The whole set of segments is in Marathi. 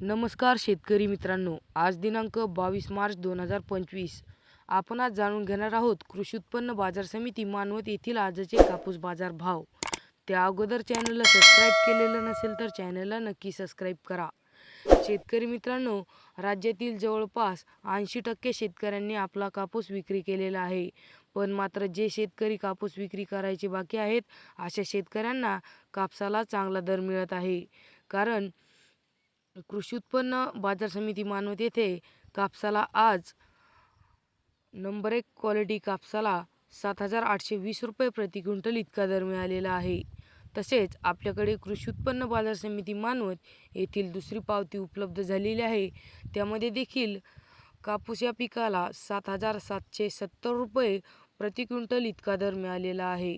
नमस्कार शेतकरी मित्रांनो. आज दिनांक बावीस मार्च दोन हजार पंचवीस. आपण आज जाणून घेणार आहोत कृषी उत्पन्न बाजार समिती मानवत येथील आजचे कापूस बाजार भाव. त्या अगोदर चॅनलला सबस्क्राईब केलेलं नसेल तर चॅनलला नक्की सबस्क्राईब करा. शेतकरी मित्रांनो राज्यातील जवळपास ऐंशी टक्के शेतकऱ्यांनी आपला कापूस विक्री केलेला आहे. पण मात्र जे शेतकरी कापूस विक्री करायचे बाकी आहेत अशा शेतकऱ्यांना कापसाला चांगला दर मिळत आहे. कारण कृषी उत्पन्न बाजार समिती मानवत येथे कापसाला आज नंबर एक क्वालिटी कापसाला सात हजार आठशे वीस रुपये प्रति क्विंटल इतका दर मिळालेला आहे. तसेच आपल्याकडे कृषी उत्पन्न बाजार समिती मानवत येथील दुसरी पावती उपलब्ध झालेली आहे. त्यामध्ये देखील कापूस या पिकाला सात हजार सातशे सत्तर रुपये प्रति क्विंटल इतका दर मिळालेला आहे.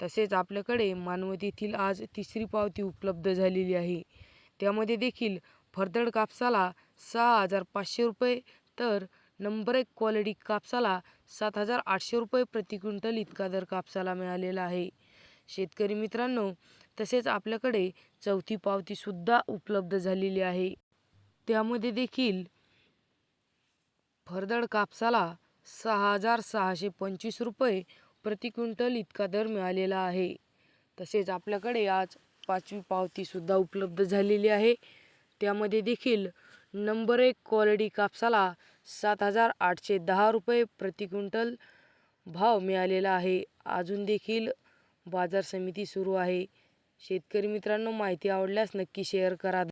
तसेच आपल्याकडे मानवत येथील आज तिसरी पावती उपलब्ध झालेली आहे. त्यामध्ये देखील फरदड कापसाला सहा हजार पाचशे रुपये तर नंबर एक क्वालिटी कापसाला सात हजार आठशे रुपये प्रति क्विंटल इतका दर कापसाला मिळालेला आहे. शेतकरी मित्रांनो तसेच आपल्याकडे चौथी पावतीसुद्धा उपलब्ध झालेली आहे. त्यामध्ये देखील फरदड कापसाला सहा हजार सहाशे पंचवीस रुपये प्रति क्विंटल इतका दर मिळालेला आहे. तसेच आपल्याकडे आज पाचवी पावतीसुद्धा उपलब्ध झालेली आहे. त्यामध्ये देखील नंबर एक क्वालिटी कापसाला सात हजार आठशे दहा रुपये प्रति क्विंटल भाव मिळालेला आहे. अजून देखील बाजार समिती सुरू आहे. शेतकरी मित्रांनो माहिती आवडल्यास नक्की शेअर करा.